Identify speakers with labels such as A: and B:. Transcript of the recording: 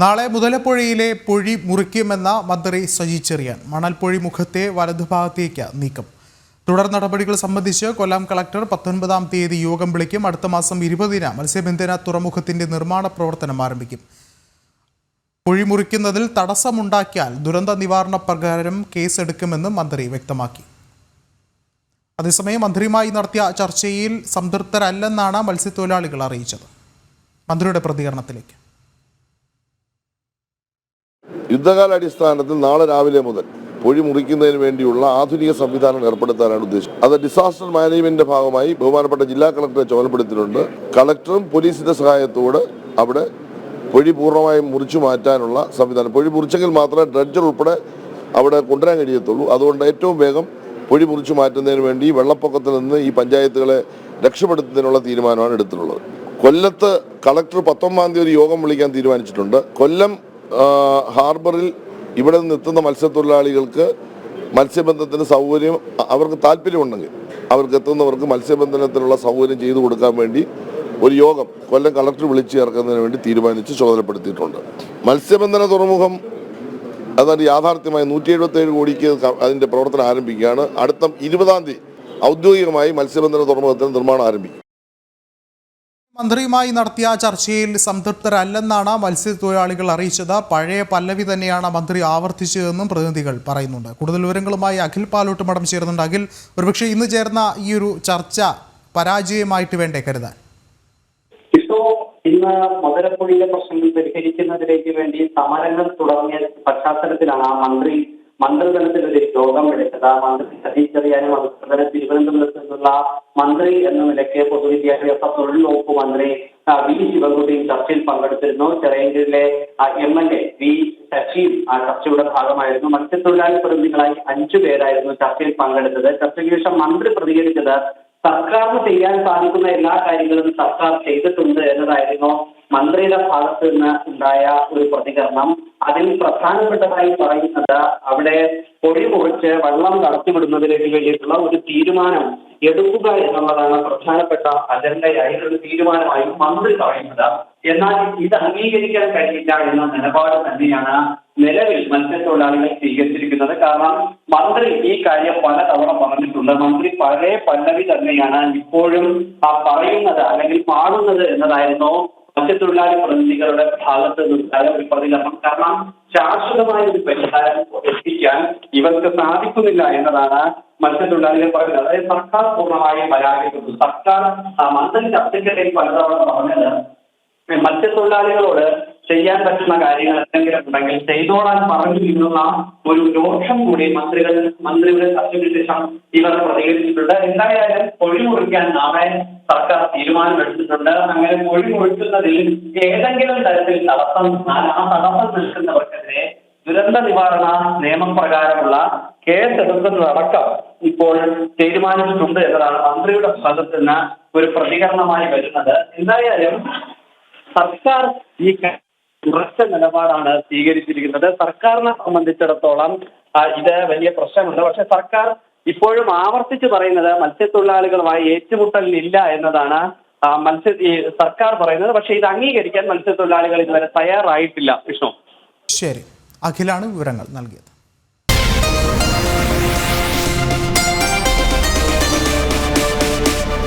A: നാളെ മുതലപ്പുഴയിലെ പൊഴി മുറിക്കുമെന്ന മന്ത്രി സജി ചെറിയാൻ. മണൽപ്പൊഴി മുഖത്തെ വലതുഭാഗത്തേക്ക് നീക്കം. തുടർ നടപടികൾ സംബന്ധിച്ച് കൊല്ലം കളക്ടർ പത്തൊൻപതാം തീയതി യോഗം വിളിക്കും. അടുത്ത മാസം ഇരുപതിന് മത്സ്യബന്ധന തുറമുഖത്തിന്റെ നിർമ്മാണ പ്രവർത്തനം ആരംഭിക്കും. പൊഴി മുറിക്കുന്നതിൽ തടസ്സമുണ്ടാക്കിയാൽ ദുരന്ത നിവാരണ പ്രകാരം കേസെടുക്കുമെന്നും മന്ത്രി വ്യക്തമാക്കി. അതേസമയം മന്ത്രിയുമായി നടത്തിയ ചർച്ചയിൽ സംതൃപ്തരല്ലെന്നാണ് മത്സ്യത്തൊഴിലാളികൾ അറിയിച്ചത്. മന്ത്രിയുടെ പ്രതികരണത്തിലേക്ക്.
B: യുദ്ധകാലാടിസ്ഥാനത്തിൽ നാളെ രാവിലെ മുതൽ പൊഴി മുറിക്കുന്നതിന് വേണ്ടിയുള്ള ആധുനിക സംവിധാനം ഏർപ്പെടുത്താനാണ് ഉദ്ദേശിച്ചത് അത് ഡിസാസ്റ്റർ മാനേജ്മെന്റിന്റെ ഭാഗമായി ബഹുമാനപ്പെട്ട ജില്ലാ കളക്ടറെ ചുമതലപ്പെടുത്തിയിട്ടുണ്ട്. കളക്ടറും പോലീസിന്റെ സഹായത്തോട് അവിടെ പൊഴി പൂർണമായും മുറിച്ചു മാറ്റാനുള്ള സംവിധാനം. പൊഴി മുറിച്ചെങ്കിൽ മാത്രമേ ഡ്രഡ്ജർ ഉൾപ്പെടെ അവിടെ കൊണ്ടുവരാൻ കഴിയത്തുള്ളൂ. അതുകൊണ്ട് ഏറ്റവും വേഗം പൊഴി മുറിച്ചു മാറ്റുന്നതിന് വേണ്ടി വെള്ളപ്പൊക്കത്തിൽ നിന്ന് ഈ പഞ്ചായത്തുകളെ രക്ഷപ്പെടുത്തുന്നതിനുള്ള തീരുമാനമാണ് എടുത്തിട്ടുള്ളത്. കൊല്ലത്ത് കളക്ടർ പത്തൊമ്പതാം തീയതി ഒരു യോഗം വിളിക്കാൻ തീരുമാനിച്ചിട്ടുണ്ട്. കൊല്ലം ഹാർബറിൽ ഇവിടെ നിന്ന് എത്തുന്ന മത്സ്യത്തൊഴിലാളികൾക്ക് മത്സ്യബന്ധനത്തിന് സൗകര്യം അവർക്ക് താല്പര്യമുണ്ടെങ്കിൽ അവർക്ക് എത്തുന്നവർക്ക് മത്സ്യബന്ധനത്തിനുള്ള സൗകര്യം ചെയ്തു കൊടുക്കാൻ വേണ്ടി ഒരു യോഗം കൊല്ലം കളക്ടർ വിളിച്ചു ചേർക്കുന്നതിന് വേണ്ടി തീരുമാനിച്ച് ചുമതലപ്പെടുത്തിയിട്ടുണ്ട്. മത്സ്യബന്ധന തുറമുഖം അതായത് യാഥാർത്ഥ്യമായി നൂറ്റി എഴുപത്തേഴ് കോടിക്ക് അതിന്റെ പ്രവർത്തനം ആരംഭിക്കുകയാണ്. അടുത്ത ഇരുപതാം തീയതി ഔദ്യോഗികമായി മത്സ്യബന്ധന തുറമുഖത്തിന് നിർമ്മാണം ആരംഭിക്കും.
A: മന്ത്രിയുമായി നടത്തിയ ചർച്ചയിൽ സംതൃപ്തരല്ലെന്നാണ് മത്സ്യത്തൊഴിലാളികൾ അറിയിച്ചത്. പഴയ പല്ലവി തന്നെയാണ് മന്ത്രി ആവർത്തിച്ചതെന്നും പ്രതിനിധികൾ പറയുന്നുണ്ട്. കൂടുതൽ വിവരങ്ങളുമായി അഖിൽ പാലോട്ട് മഠം ചേരുന്നുണ്ട്. അഖിൽ ഒരുപക്ഷെ ഇന്ന് ചേർന്ന ഈ ഒരു ചർച്ച പരാജയമായിട്ട് വേണ്ടേ കരുതാൻ?
C: ഇന്ന് മധുരപ്പുഴിയിലെ പ്രശ്നങ്ങൾ പരിഹരിക്കുന്നതിലേക്ക് വേണ്ടി സമരങ്ങൾ തുടങ്ങിയ പശ്ചാത്തലത്തിലാണ് മന്ത്രി മന്ത്രിതലത്തിൽ ഒരു യോഗം വിളിച്ചത് മന്ത്രി തിരിച്ചറിയാനും ചെറിയാനും അതുപോലെ തന്നെ തിരുവനന്തപുരത്ത് നിന്നുള്ള മന്ത്രി എന്ന നിലയ്ക്ക് പൊതുവിദ്യാഭ്യാസ തൊഴിൽ വകുപ്പ് മന്ത്രി വി ശിവൻകുട്ടിയും ചർച്ചയിൽ പങ്കെടുത്തിരുന്നു. ചെറിയങ്കിലെ എം എൽ എ വി ശശിയും ആ ചർച്ചയുടെ ഭാഗമായിരുന്നു. മത്സ്യത്തൊഴിലാളി പ്രതിനിധികളായി അഞ്ചു പേരായിരുന്നു ചർച്ചയിൽ പങ്കെടുത്തത്. ചർച്ചയ്ക്ക് ശേഷം മന്ത്രി പ്രതികരിച്ചത് സർക്കാരിന് ചെയ്യാൻ സാധിക്കുന്ന എല്ലാ കാര്യങ്ങളും സർക്കാർ ചെയ്തിട്ടുണ്ട് എന്നതായിരുന്നു മന്ത്രിയുടെ ഭാഗത്ത് നിന്ന് ഉണ്ടായ ഒരു പ്രതികരണം. അതിൽ പ്രധാനപ്പെട്ടതായി പറയുന്നത് അവിടെ പൊടി മുറിച്ച് വെള്ളം കടത്തിവിടുന്നതിലേക്ക് വേണ്ടിയിട്ടുള്ള ഒരു തീരുമാനം എടുക്കുക എന്നുള്ളതാണ് പ്രധാനപ്പെട്ട അജണ്ടയായി ഒരു തീരുമാനമായി മന്ത്രി പറയുന്നത്. എന്നാൽ ഇത് അംഗീകരിക്കാൻ കഴിയില്ല എന്ന നിലപാട് തന്നെയാണ് നിലവിൽ മത്സ്യത്തൊഴിലാളികൾ സ്വീകരിച്ചിരിക്കുന്നത്. കാരണം മന്ത്രി ഈ കാര്യം പല തവണ പറഞ്ഞിട്ടുണ്ട്. മന്ത്രി പഴയ പല്ലവി തന്നെയാണ് ഇപ്പോഴും പറയുന്നത് അല്ലെങ്കിൽ പാടുന്നത് എന്നതായിരുന്നു മത്സ്യത്തൊഴിലാളി പ്രതിനിധികളുടെ ഭാഗത്ത് നിന്നുണ്ടായ ഒരു പ്രതികരണം കാരണം ശാശ്വതമായ ഒരു പരിഹാരം എത്തിക്കാൻ ഇവർക്ക് സാധിക്കുന്നില്ല എന്നതാണ് മത്സ്യത്തൊഴിലാളികൾ പറയുന്നത്. അതായത് സർക്കാർ പൂർണമായും പരാജയപ്പെട്ടു സർക്കാർ മന്ത്രി ചർച്ചയ്ക്കിടയിൽ പലതവണ പറഞ്ഞത് മത്സ്യത്തൊഴിലാളികളോട് ചെയ്യാൻ പറ്റുന്ന കാര്യങ്ങൾ എന്തെങ്കിലും ഉണ്ടെങ്കിൽ ചെയ്തോളാൻ പറഞ്ഞു എന്നുള്ള ഒരു രോക്ഷം കൂടി മന്ത്രികൾ മന്ത്രിയുടെ ചർച്ചയ്ക്ക് ശേഷം ഇവർ പ്രതികരിച്ചിട്ടുണ്ട്. എന്തായാലും പൊഴി മുറിക്കാൻ നാളെ സർക്കാർ തീരുമാനമെടുത്തിട്ടുണ്ട്. അങ്ങനെ പൊഴി മുറിക്കുന്നതിൽ ഏതെങ്കിലും തരത്തിൽ തടസ്സം ആ തടസ്സം നിൽക്കുന്നവർക്കെതിരെ ദുരന്ത നിവാരണ നിയമപ്രകാരമുള്ള കേസെടുക്കുന്നതടക്കം ഇപ്പോൾ തീരുമാനിച്ചിട്ടുണ്ട് എന്നതാണ് മന്ത്രിയുടെ ഭാഗത്ത് നിന്ന് ഒരു പ്രതികരണമായി വരുന്നത്. എന്തായാലും സർക്കാർ ഈ ഉറച്ച നിലപാടാണ് സ്വീകരിച്ചിരിക്കുന്നത്. സർക്കാരിനെ സംബന്ധിച്ചിടത്തോളം ഇത് വലിയ പ്രശ്നമുണ്ട്. പക്ഷെ സർക്കാർ ഇപ്പോഴും ആവർത്തിച്ച് പറയുന്നത് മത്സ്യത്തൊഴിലാളികളുമായി ഏറ്റുമുട്ടലിനില്ല എന്നതാണ് മത്സ്യ സർക്കാർ പറയുന്നത്. പക്ഷെ ഇത് അംഗീകരിക്കാൻ മത്സ്യത്തൊഴിലാളികൾ ഇതുവരെ തയ്യാറായിട്ടില്ല വിഷ്ണു.
A: ശരി. അഖിലാണ് വിവരങ്ങൾ നൽകിയത്.